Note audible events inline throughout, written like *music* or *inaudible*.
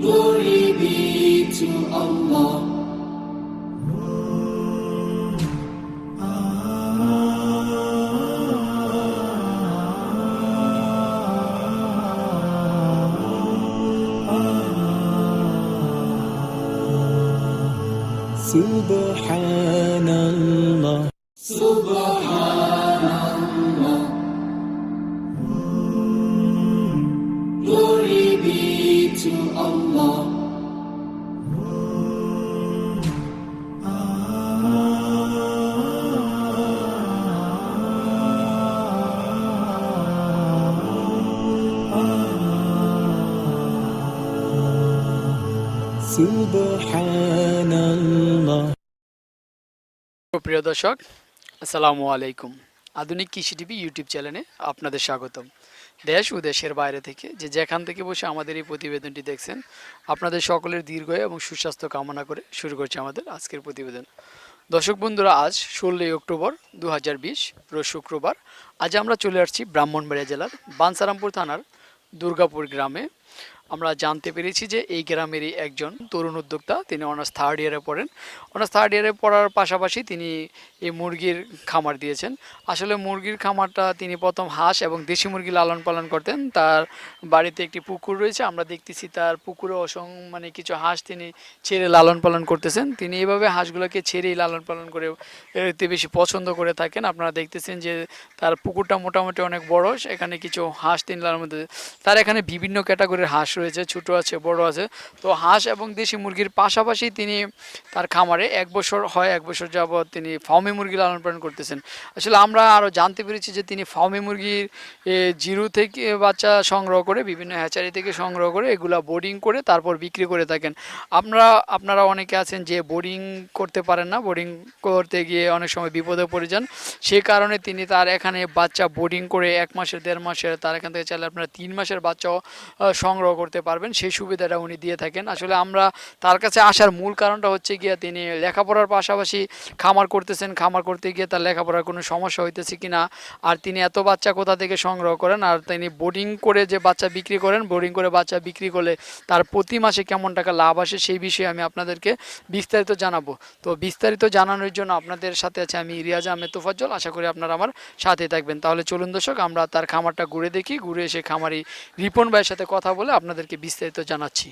Glory be to Allah. Subhanallah. Glory প্রিয় দর্শক, আসসালামু আলাইকুম। আধুনিক কৃষি টিভি ইউটিউব চ্যানেলে আপনাদের স্বাগতম। দেশ ও দেশের বাইরে থেকে যে যেখান থেকে বসে আমাদের এই প্রতিবেদনটি দেখছেন, আপনাদের সকলের দীর্ঘ এবং সুস্বাস্থ্য কামনা করে শুরু করছে আমাদের আজকের প্রতিবেদন। দর্শক বন্ধুরা, আজ ষোলোই অক্টোবর দু রোজ শুক্রবার। আজ আমরা চলে আসছি ব্রাহ্মণবাড়িয়া জেলার বানসারামপুর থানার দুর্গাপুর গ্রামে। আমরা জানতে পেরেছি যে এই গ্রামেরই একজন তরুণ উদ্যোক্তা, তিনি অনার্স থার্ড ইয়ারে পড়েন। অনার্স থার্ড ইয়ারে পড়ার পাশাপাশি তিনি এই মুরগির খামার দিয়েছেন। আসলে মুরগির খামারটা তিনি প্রথম হাঁস এবং দেশি মুরগি লালন পালন করতেন। তার বাড়িতে একটি পুকুর রয়েছে, আমরা দেখতেছি তার পুকুরে অসং মানে কিছু হাঁস তিনি ছেড়ে লালন পালন করতেছেন। তিনি এভাবে হাঁসগুলোকে ছেড়েই লালন পালন করে এতে বেশি পছন্দ করে থাকেন। আপনারা দেখতেছেন যে তার পুকুরটা মোটামুটি অনেক বড় এখানে কিছু হাঁস তিনি লালন মধ্যে তার এখানে বিভিন্ন ক্যাটাগরির হাঁস রয়েছে, ছোট আছে, বড় আছে। তো হাঁস এবং দেশি মুরগির পাশাপাশি তিনি তার খামারে এক বছর হয়, এক বছর যাবৎ তিনি ফার্মে মুরগি লালন পালন করতেছেন। আসলে আমরা আরও জানতে পেরেছি যে তিনি ফার্মে মুরগির জিরো থেকে বাচ্চা সংগ্রহ করে, বিভিন্ন হ্যাচারি থেকে সংগ্রহ করে, এগুলা বোর্ডিং করে, তারপর বিক্রি করে থাকেন। আপনারা আপনারা অনেকে আছেন যে বোর্ডিং করতে পারেন না বোর্ডিং করতে গিয়ে অনেক সময় বিপদে পড়ে যান। সে কারণে তিনি তার এখানে বাচ্চা বোর্ডিং করে এক মাসের দেড় মাসের তার এখান থেকে চাইলে আপনারা তিন মাসের বাচ্চাও সংগ্রহ করতে পারবেন, সেই সুবিধাটা উনি দিয়ে থাকেন। আসলে আমরা তার কাছে আসার মূল কারণটা হচ্ছে গিয়ে তিনি লেখাপড়ার পাশাপাশি খামার করতেছেন। খামার করতে গিয়ে তার লেখাপড়ার কোনো সমস্যা হইতেছে কি না আর তিনি এত বাচ্চা কোথা থেকে সংগ্রহ করেন, আর তিনি বোর্ডিং করে যে বাচ্চা বিক্রি করেন বোর্ডিং করে বাচ্চা বিক্রি করলে তার প্রতি মাসে কেমন টাকা লাভ আসে সেই বিষয়ে আমি আপনাদেরকে বিস্তারিত জানাব। তো বিস্তারিত জানানোর জন্য আপনাদের সাথে আছে আমি রিয়াজ আহমেদ তোফাজ্জল। আশা করি আপনারা আমার সাথে থাকবেন। তাহলে চলুন দর্শক, আমরা তার খামারটা ঘুরে দেখি। ঘুরে এসে খামারি রিপন ভাইয়ের সাথে কথা বলে আপনাদেরকে বিস্তারিত জানাচ্ছি।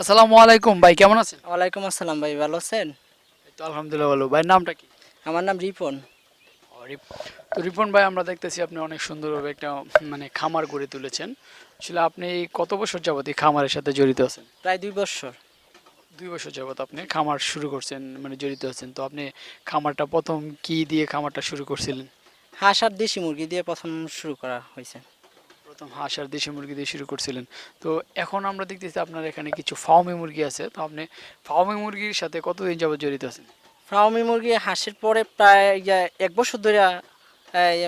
আসসালামু আলাইকুম ভাই কেমন আছেন? ওয়ালাইকুম আসসালাম ভাই ভালো আছেন? এই তো আলহামদুলিল্লাহ ভালো। ভাই নামটা কি? আমার নাম রিপন। তো রিপন ভাই আমরা দেখতেছি আপনি অনেক সুন্দরভাবে একটা মানে খামার গড়ে তুলেছেন। আসলে আপনি কত বছর যাবত এই খামারের সাথে জড়িত আছেন? প্রায় দুই বছর। দুই বছর যাবত আপনি খামার শুরু করছেন মানে জড়িত আছেন। তো আপনি খামারটা প্রথম কি দিয়ে খামারটা শুরু করছিলেন? হাঁস আর দেশি মুরগি দিয়ে প্রথম শুরু করা হয়েছে। প্রথম হাঁস আর দেশি মুরগি দিয়ে শুরু করছিলেন। তো এখন আমরা দেখতেছি আপনার এখানে কিছু ফার্মে মুরগি আছে। তো আপনি ফার্মে মুরগির সাথে কতদিন যাবত জড়িত আছেন? ফার্মি মুরগি হাঁসের পরে প্রায় ইয়া এক বছর ধরে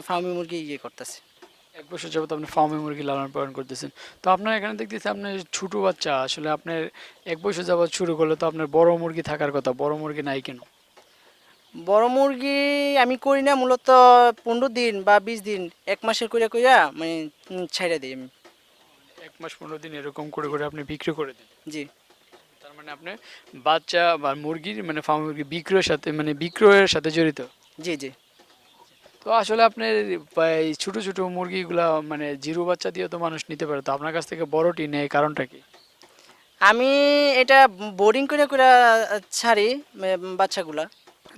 ফার্মি মুরগি ইয়ে করতেছে। এক বছর যাবত আপনি ফার্মে মুরগি লালন পালন করতেছেন। তো আপনার এখানে দেখতেছি আপনার ছোটো বাচ্চা আসলে আপনার এক বছর যাবত শুরু করলে তো আপনার বড় মুরগি থাকার কথা বড় মুরগি নাই কেন? বড় মুরগি আমি করি না মূলত পনেরো দিন বা বিশ দিন এক মাসের করে কইরা মানে ছাইড়া দিই আমি। এক মাস পনেরো দিন এরকম করে করে আপনি বিক্রি করে দেন? জি। মানে আপনি বাচ্চা বা মুরগির মানে ফার্ম মুরগি বিক্রয়ের সাথে মানে বিক্রয়ের সাথে জড়িত? জি জি। তো আসলে আপনার এই ছোটো ছোটো মুরগিগুলা মানে জিরো বাচ্চা দিয়ে তো মানুষ নিতে পারে। তো আপনার কাছ থেকে বড়টি নেয় কারণটা কি? আমি এটা বোর্ডিং করে করে ছাড়ি বাচ্চাগুলা।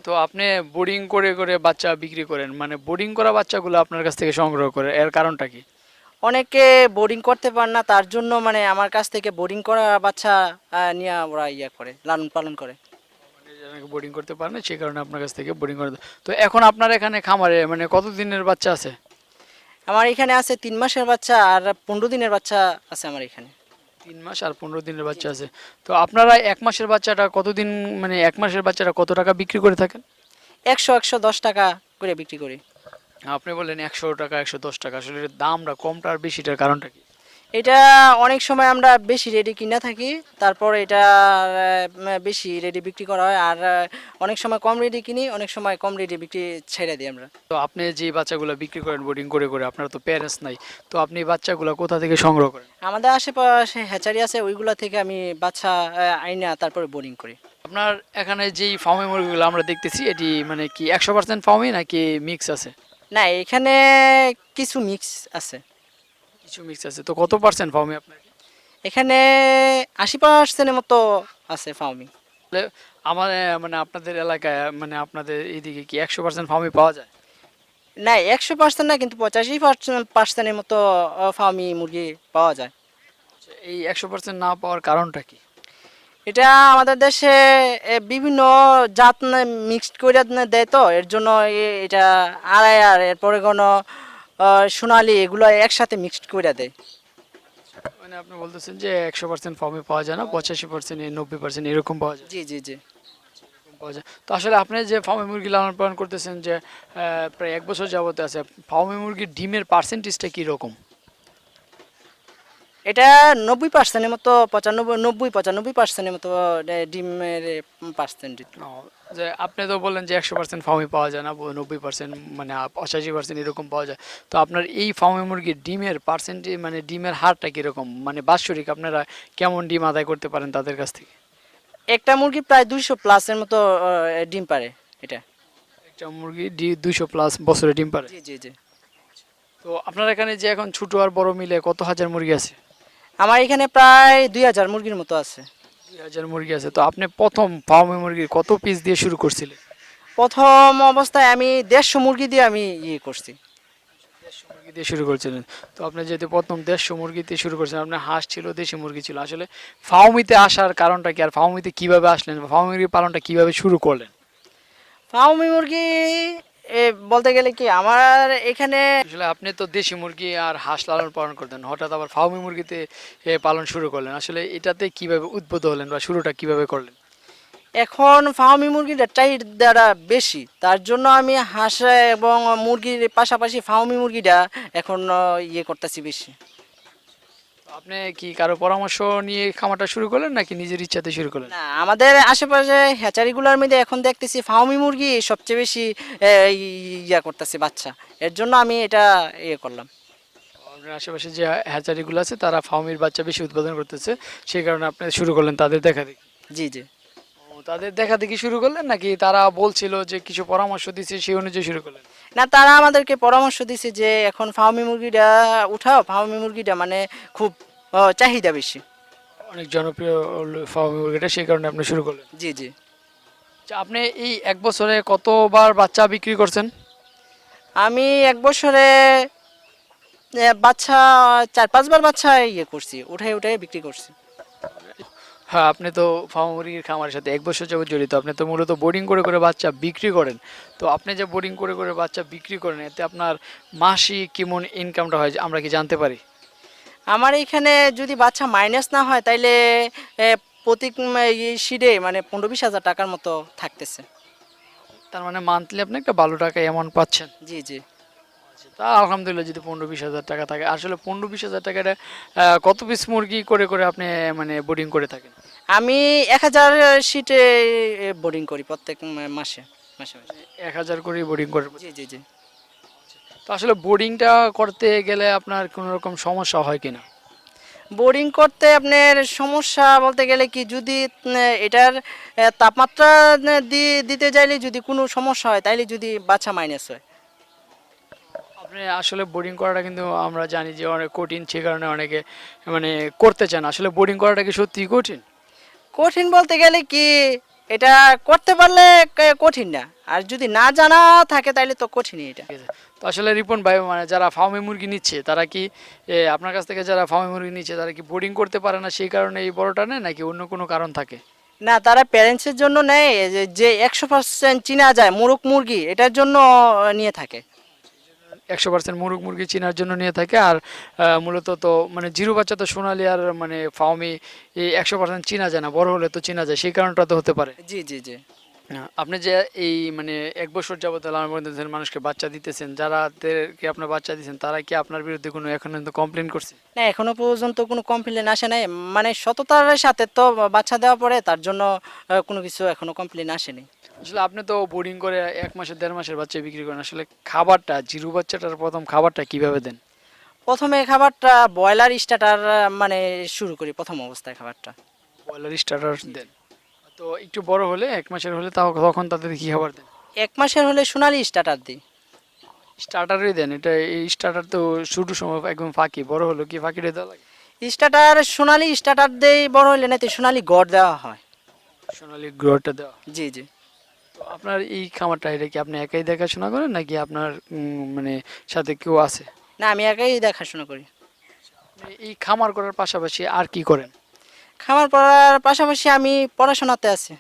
তো আপনি বোর্ডিং করে করে বাচ্চা বিক্রি করেন মানে বোর্ডিং করা বাচ্চাগুলো আপনার কাছ থেকে সংগ্রহ করে এর কারণটা কি? অনেকে বোর্ডিং করতে পারে না তার জন্য মানে আমার কাছ থেকে বোর্ডিং করা বাচ্চা নিয়ে ওরা ইয়া করে লালন পালন করে। বোর্ডিং করতে পারে না সেই কারণে আপনার কাছ থেকে বোর্ডিং করে। তো এখন আপনার এখানে খামারে মানে কত দিনের বাচ্চা আছে? আমার এখানে আছে তিন মাসের বাচ্চা আর পনেরো দিনের বাচ্চা আছে আমার এখানে। তিন মাস আর পনেরো দিনের বাচ্চা আছে। তো আপনারা এক মাসের বাচ্চাটা কতদিন মানে এক মাসের বাচ্চাটা কত টাকা বিক্রি করে থাকেন? একশো একশো দশ টাকা করে বিক্রি করি। আপনি বললেন একশো টাকা একশো দশ টাকা আসলে দামটা কমটা আর বেশিটার কারণটা কি? এটা অনেক সময় আমরা বেশি রেডি কিনা থাকি তারপর এটা বেশি রেডি বিক্রি করা হয় আর অনেক সময় কম রেডি কিনি অনেক সময় কম রেডি বিক্রি ছেড়ে দিই আমরা। তো আপনি যে বাচ্চাগুলো বিক্রি করেন বোর্ডিং করে করে আপনার তো প্যারেন্টস নাই তো আপনি বাচ্চাগুলো কোথা থেকে সংগ্রহ করেন? আমাদের আশেপাশে হ্যাচারি আছে ওইগুলো থেকে আমি বাচ্চা আইনা তারপরে বোরিং করি। আপনার এখানে যেই ফার্মে মুরগিগুলো আমরা দেখতেছি এটি মানে কি একশো পার্সেন্ট ফার্মে নাকি মিক্স আছে? না এখানে কিছু মিক্স আছে। কিছু মিক্স আছে। তো কত পার্সেন্ট ফার্মে আপনার? এখানে আশি পার্সেন্টের মতো আছে ফার্মি আমার মানে আপনাদের এলাকায় মানে আপনাদের এইদিকে কি একশো পার্সেন্ট ফার্মে পাওয়া যায়? না একশো পার্সেন্ট না কিন্তু পঁচাশি পার্সেন্ট পার্সেন্টের মতো ফার্মি মুরগি পাওয়া যায়। এই একশো পার্সেন্ট না পাওয়ার কারণটা কি? এটা আমাদের দেশে বিভিন্ন জাত মিক্সড করে দেয় তো এর জন্য এটা আড়াই আর এরপরে কোনো সোনালি এগুলো একসাথে মিক্সড করে দেয়। মানে আপনি বলতেছেন যে একশো পার্সেন্ট ফার্মে পাওয়া যায় না পঁচাশি পার্সেন্ট নব্বই পার্সেন্ট এরকম পাওয়া যায়? জি জি জি। পাওয়া যায়। তো আসলে আপনি যে ফার্মে মুরগি লালন পালন করতেছেন যে প্রায় এক বছর যাবতে আছে ফার্মে মুরগির ডিমের পার্সেন্টেজটা কীরকম? এটা নব্বই পার্সেন্টের মতো পঁচানব্বই নব্বই পঁচানব্বই পার্সেন্টের মতো ডিমের পার্সেন্ট যে আপনি তো বললেন যে একশো পার্সেন্ট ফার্মে পাওয়া যায় না নব্বই পার্সেন্ট মানে পঁচাশি পার্সেন্ট এরকম পাওয়া যায়। তো আপনার এই ফার্মে মুরগির ডিমের পার্সেন্টেজ মানে ডিমের হারটা কীরকম? মানে বাৎসরিক আপনারা কেমন ডিম আদায় করতে পারেন তাদের কাছ থেকে? একটা মুরগি প্রায় দুইশো প্লাসের মতো ডিম পারে এটা। একটা মুরগি ডি দুইশো প্লাস বছরে ডিম পারে? জি জি জি। তো আপনার এখানে যে এখন ছোটো আর বড় মিলে কত হাজার মুরগি আছে? আমার এখানে প্রায় দুই হাজার মুরগির মতো আছে। দুই হাজার মুরগি আছে। তো আপনি প্রথম ফার্মে মুরগির কত পিস দিয়ে শুরু করছিলেন? প্রথম অবস্থায় আমি দেড়শো মুরগি দিয়ে আমি ইয়ে করছি। দেড়শো মুরগি দিয়ে শুরু করছিলেন। তো আপনি যেহেতু প্রথম দেড়শো মুরগি দিয়ে শুরু করছেন আপনার হাঁস ছিল দেশি মুরগি ছিল। আসলে ফার্মিতে আসার কারণটা কি? আর ফার্মিতে কীভাবে আসলেন? ফার্মি মুরগি পালনটা কীভাবে শুরু করলেন? ফার্মি মুরগি বলতে গেলে কি আমার এখানে আসলে আপনি তো দেশি মুরগি আর হাঁস লালন পালন করতেন হঠাৎ আবার ফার্মি মুরগিতে পালন শুরু করলেন। আসলে এটাতে কীভাবে উদ্বুদ্ধ হলেন বা শুরুটা কীভাবে করলেন? এখন ফার্মি মুরগিটা চাহিদাটা বেশি তার জন্য আমি হাঁস এবং মুরগির পাশাপাশি ফার্মি মুরগিটা এখন ইয়ে করতেছি বেশি। আপনি কি কারও পরামর্শ নিয়ে খামারটা শুরু করলেন নাকি নিজের ইচ্ছাতে শুরু করলেন? না আমাদের আশেপাশে হ্যাচারিগুলোর মধ্যে এখন দেখতেছি ফাউমি মুরগি সবচেয়ে বেশি এ, ইয়া করতেছে বাচ্চা। এর জন্য আমি এটা ইয়ে করলাম। আপনার আশেপাশে যে হ্যাচারিগুলো আছে তারা ফাউমির বাচ্চা বেশি উৎপাদন করতেছে সেই কারণে আপনি শুরু করলেন তাদের দেখা দেখি। জি জি। তাদের দেখা দেখি শুরু করলেন নাকি তারা বলছিল যে কিছু পরামর্শ দিচ্ছে সেই অনুযায়ী শুরু করলেন? না তারা আমাদেরকে পরামর্শ দিছে যে এখন ফার্মি মুরগিটা উঠাও ফার্মি মুরগিটা মানে খুব আহ, চাহিদা বেশি। অনেক জনপ্রিয় ফার্মি মুরগিটা সেই কারণে আপনি শুরু করলেন। জি জি। আচ্ছা, আপনি এই এক বছরে কতবার বাচ্চা বিক্রি করছেন? আমি এক বছরে এ, বাচ্চা চার পাঁচবার বাচ্চা ইয়ে করছি উঠাই উঠাই বিক্রি করছি। হ্যাঁ আপনি তো ফার্ম মুরগির খামারের সাথে এক বছর যাবত জড়িত। আপনি তো মূলত বোর্ডিং করে করে বাচ্চা বিক্রি করেন। তো আপনি যে বোর্ডিং করে করে বাচ্চা বিক্রি করেন এতে আপনার মাসিক কেমন ইনকামটা হয় আমরা কি জানতে পারি? আমার এখানে যদি বাচ্চা মাইনাস না হয় তাইলে প্রতি সিডে মানে পনেরো বিশ হাজার টাকার মতো থাকতেছে। তার মানে মান্থলি আপনি একটা ভালো টাকা অ্যামাউন্ট পাচ্ছেন। জি জি। তা আলহামদুলিল্লাহ যদি পনেরো বিশ হাজার টাকা থাকে আসলে পনেরো বিশ হাজার টাকাটা কত পিস মুরগি করে করে আপনি মানে বোর্ডিং করে থাকেন? আমি এক হাজার সিটে বোর্ডিং করি প্রত্যেক মাসে মাসে মাসে। এক হাজার করে বোর্ডিং করে জি জি জি। তো আসলে বোর্ডিংটা করতে গেলে আপনার কোনো রকম সমস্যা হয় কিনা? বোরিং করতে আপনার সমস্যা বলতে গেলে কি যদি এটার তাপমাত্রা দিতে চাইলে যদি কোনো সমস্যা হয় তাইলে যদি বাচ্চা মাইনাস হয়। আপনি আসলে বোর্ডিং করাটা কিন্তু আমরা জানি যে অনেক কঠিন সে কারণে অনেকে মানে করতে চান আসলে বোর্ডিং করাটা কি সত্যিই কঠিন? কঠিন বলতে গেলে কি এটা করতে পারলে কঠিন না। আর যদি না জানা থাকে তাইলে তো কঠিনই এটা। তো আসলে রিপন ভাই মানে যারা ফার্মে মুরগি নিচ্ছে তারা কি আপনার কাছ থেকে যারা ফার্মে মুরগি নিচ্ছে তারা কি বোর্ডিং করতে পারে না সেই কারণে এই বড়টা নেয় নাকি অন্য কোনো কারণ থাকে? না তারা প্যারেন্টসের জন্য নেয় যে- যে একশো পার্সেন্ট চিনা যায় মোরগ মুরগি এটার জন্য নিয়ে থাকে। একশো পার্সেন্ট মুরগ মুরগি চেনার জন্য নিয়ে থাকে। আর মূলত তো মানে জিরো বাচ্চা তো সোনালি আর মানে ফার্মি এই একশো পার্সেন্ট চেনা যায় না বড় হলে তো চেনা যায় সেই কারণটা তো হতে পারে। জি জি জি। আপনি যে এই মানে এক বছর যাবত করতেছেন মানুষকে বাচ্চা দিতেছেন যারাদেরকে আপনার বাচ্চা দিচ্ছেন তারা কি আপনার বিরুদ্ধে কোনো এখন কমপ্লেন করছে? না এখনও পর্যন্ত কোনো কমপ্লেন আসে নাই। মানে সততার সাথে তো বাচ্চা দেওয়া পরে তার জন্য কোনো কিছু এখনও কমপ্লেন আসেনি আসলে আপনি তো বোর্ডিং করে এক মাসের দেড় মাসের বাচ্চা বিক্রি করেন। আসলে খাবারটা জিরু বাচ্চাটার প্রথম খাবারটা কীভাবে দেন? প্রথমে খাবারটা ব্রয়লার স্টার্টার মানে শুরু করি প্রথম অবস্থায় খাবারটা। বয়লার স্টার্টার দেন। তো একটু বড় হলে এক মাসের হলে তাও তখন তাদের কি খাবার দেন? এক মাসের হলে সোনালি স্টার্টার দিই। স্টার্টারই দেন এটা এই স্টার্টার তো শুরু সময় একদম ফাঁকি। বড় হলো কি ফাঁকিটা দেওয়া লাগে? স্টার্টার সোনালি স্টার্টার দেই বড় হইলে নাতে সোনালি গড় দেওয়া হয়। সোনালি গ্রোথটা দেওয়া জি জি। তো আপনার এই খামারটা এটা কি আপনি একাই দেখাশোনা করেন নাকি আপনার মানে সাথে কেউ আছে? না আমি একাই দেখাশোনা করি। এই খামার করার পাশাপাশি আর কি করেন? খামার করার পাশাপাশি আমি পড়াশোনাতে আছি।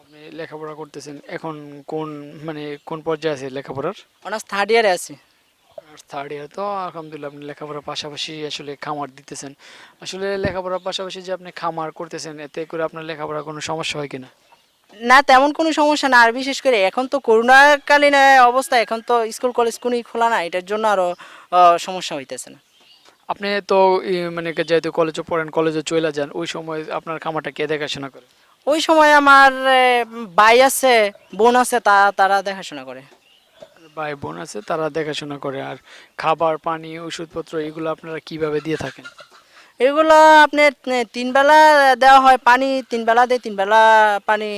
আপনি লেখাপড়া করতেছেন এখন কোন মানে কোন পর্যায়ে আছে লেখাপড়ার? অনার্স থার্ড ইয়ারে আছি। থার্ড ইয়ার তো আলহামদুলিল্লাহ আপনি লেখাপড়ার পাশাপাশি আসলে খামার দিতেছেন। আসলে লেখাপড়ার পাশাপাশি যে আপনি খামার করতেছেন এতে করে আপনার লেখাপড়া কোনো সমস্যা হয় কিনা? না তেমন কোনো সমস্যা না। আর বিশেষ করে এখন তো করোনাকালীন অবস্থা এখন তো স্কুল কলেজ কোনোই খোলা না এটার জন্য আরও সমস্যা হইতেছে না। আপনি তো মানে যেহেতু কলেজে পড়েন কলেজে চলে যান ওই সময় আপনার খামারটা কে দেখাশোনা করে? ওই সময় আমার ভাই আছে বোন আছে তা তারা দেখাশোনা করে। ভাই বোন আছে তারা দেখাশোনা করে। আর খাবার পানি ওষুধপত্র এগুলো আপনারা কীভাবে দিয়ে থাকেন? এগুলো আপনার তিনবেলা দেওয়া হয় পানি তিনবেলা দেয় তিন বেলা পানি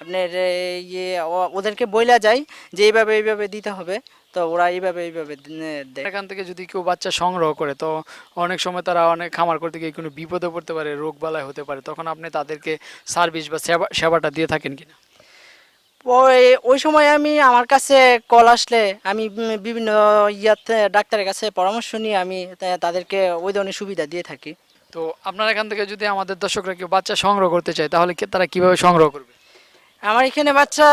আপনার ইয়ে ওদেরকে বইলা যায় যে এইভাবে এইভাবে দিতে হবে। তো ওরা এইভাবে এইভাবে এখান থেকে যদি কেউ বাচ্চা সংগ্রহ করে তো অনেক সময় তারা অনেক খামার করতে গিয়ে কোনো বিপদে পড়তে পারে রোগ বালাই হতে পারে তখন আপনি তাদেরকে সার্ভিস বা সেবা সেবাটা দিয়ে থাকেন কিনা? ওই ওই সময় আমি আমার কাছে কল আসলে আমি বিভিন্ন ইয়াতে ডাক্তারের কাছে পরামর্শ নিয়ে আমি তাদেরকে ওই ধরনের সুবিধা দিয়ে থাকি। তো আপনার এখান থেকে যদি আমাদের দর্শকরা কেউ বাচ্চা সংগ্রহ করতে চায় তাহলে তারা কীভাবে সংগ্রহ করবে? আমার এখানে বাচ্চা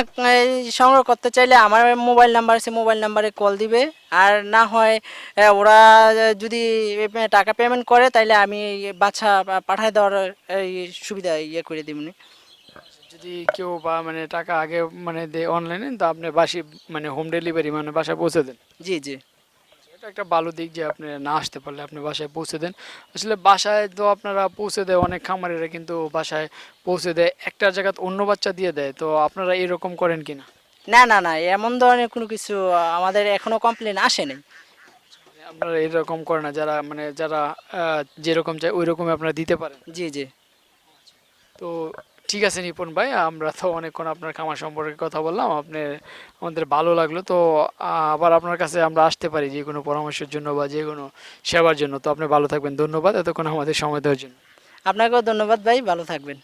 *clears throat* সংগ্রহ করতে চাইলে আমার মোবাইল নাম্বার আছে মোবাইল নাম্বারে কল দিবে। আর না হয় ওরা যদি টাকা পেমেন্ট করে তাইলে আমি বাচ্চা পাঠায় দেওয়ার এই সুবিধা ইয়ে করে দিবনি যদি কেউ বা মানে টাকা আগে মানে দেয় অনলাইনে তো আপনি বাসি মানে হোম ডেলিভারি মানে বাসায় পৌঁছে দেন। জি জি। এটা একটা ভালো দিক যে আপনি না আসতে পারলে আপনি বাসায় পৌঁছে দেন। আসলে বাসায় তো আপনারা পৌঁছে দেয় অনেক খামারেরা কিন্তু বাসায় পৌঁছে দেয় একটা জায়গা অন্য বাচ্চা দিয়ে দেয়। তো আপনারা এরকম করেন কিনা? না না না না এমন ধরনের কোনো কিছু আমাদের এখনও কমপ্লেন আসেনি আপনারা এরকম করে না যারা মানে যারা যেরকম চায় ওই রকমই আপনারা দিতে পারেন? জি জি। তো ঠিক আছে নিপুন ভাই আমরা তো অনেকক্ষণ আপনার খামার সম্পর্কে কথা বললাম আপনার আমাদের ভালো লাগল। তো আবার আপনার কাছে আমরা আসতে পারি যে কোনো পরামর্শের জন্য বা যে কোনো সেবার জন্য। তো আপনি ভালো থাকবেন ধন্যবাদ এতক্ষণ আমাদের সময় দেওয়ার জন্য। আপনাকেও ধন্যবাদ ভাই ভালো থাকবেন।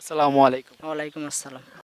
আসসালামু আলাইকুম। ওয়ালাইকুম আসসালাম।